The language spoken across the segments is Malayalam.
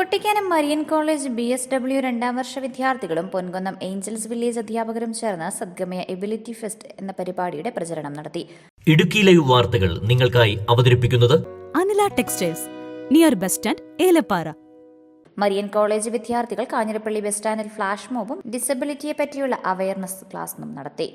Kuttikkanam Marian college B S W രണ്ടാം വർഷ വിദ്യാർത്ഥികളും പൊൻകുന്നം ഏഞ്ചൽസ് വില്ലേജ് അധ്യാപകരും ചേർന്ന് സദ്ഗമയ എബിലിറ്റി ഫെസ്റ്റ് എന്ന പരിപാടിയുടെ പ്രചരണം നടത്തി. ഇടുക്കിയിലെ ലൈവ് വാർത്തകൾ നിങ്ങൾക്കായി അവതരിപ്പിക്കുന്നത് Anila textiles near bus stand Elappara. Marian college വിദ്യാർത്ഥികൾ കാഞ്ഞിരപ്പള്ളി ബസ് സ്റ്റാൻഡിൽ ഫ്ലാഷ് മോബും ഡിസബിലിറ്റിയെ പറ്റിയുള്ള അവയർനെസ് ക്ലാസ്സും നടത്തി.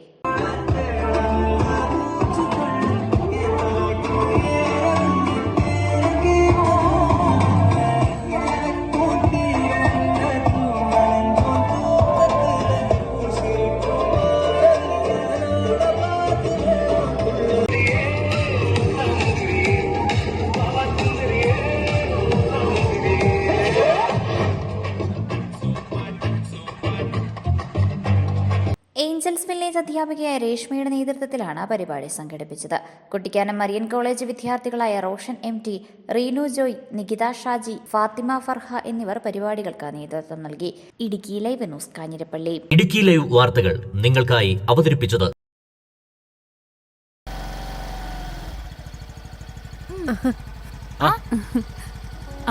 ഏഞ്ചൽസ് വില്ലേജ് അധ്യാപികയായ രേഷ്മയുടെ നേതൃത്വത്തിലാണ് പരിപാടി സംഘടിപ്പിച്ചത്. കുട്ടിക്കാനം മരിയൻ കോളേജ് വിദ്യാർത്ഥികളായ റോഷൻ എം ടി റീനു ജോയ് നികിത ഷാജി ഫാത്തിമ ഫർഹ എന്നിവർ പരിപാടികൾക്ക് നേതൃത്വം നൽകി. Idukki live news Kanjirappally. Idukki live വാർത്തകൾ നിങ്ങൾക്കായി അവതരിപ്പിച്ചത്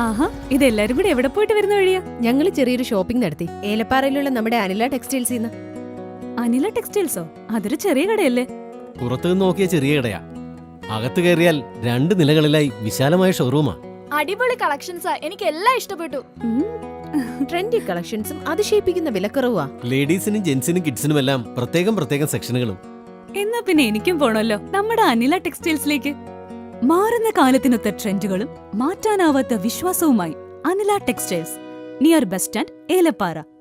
ആഹാ ഇതെല്ലാരും കൂടി എവിടെ പോയിട്ട് വരുന്ന വഴിയാ? ഞങ്ങൾ ചെറിയൊരു ഷോപ്പിംഗ് നടത്തി. ഏലപ്പാറയിലുള്ള നമ്മുടെ അനില ടെക്സ്റ്റൈൽസിൽ നിന്ന് അനില ടെക്സ്റ്റൈൽസോ? അതൊരു ചെറിയ കടയല്ലേ? പുറത്തു നിന്ന് നോക്കിയ ചെറിയ കടയാ. അകത്ത് കയറിയാൽ രണ്ട് നിലകളിലായി വിശാലമായ ഷോറൂമാ അടിപൊളി കളക്ഷൻസാ എനിക്ക് എല്ലാം ഇഷ്ടപ്പെട്ടു. ട്രെൻഡി കളക്ഷൻസും അതിശയിപ്പിക്കുന്ന വിലക്കുറവാ ലേഡീസിനും ജെന്റ്സിനും കിഡ്സിനും എല്ലാം പ്രത്യേകം പ്രത്യേകം സെക്ഷനുകളും എന്നാ പിന്നെ എനിക്കും പോണല്ലോ. നമ്മുടെ അനില ടെക്സ്റ്റൈൽസിലേക്ക്. മാറുന്ന കാലത്തിനൊത്ത ട്രെൻഡുകളും മാറ്റാനാവാത്ത വിശ്വാസവുമായി Anila textiles. Near bus stand Elappara.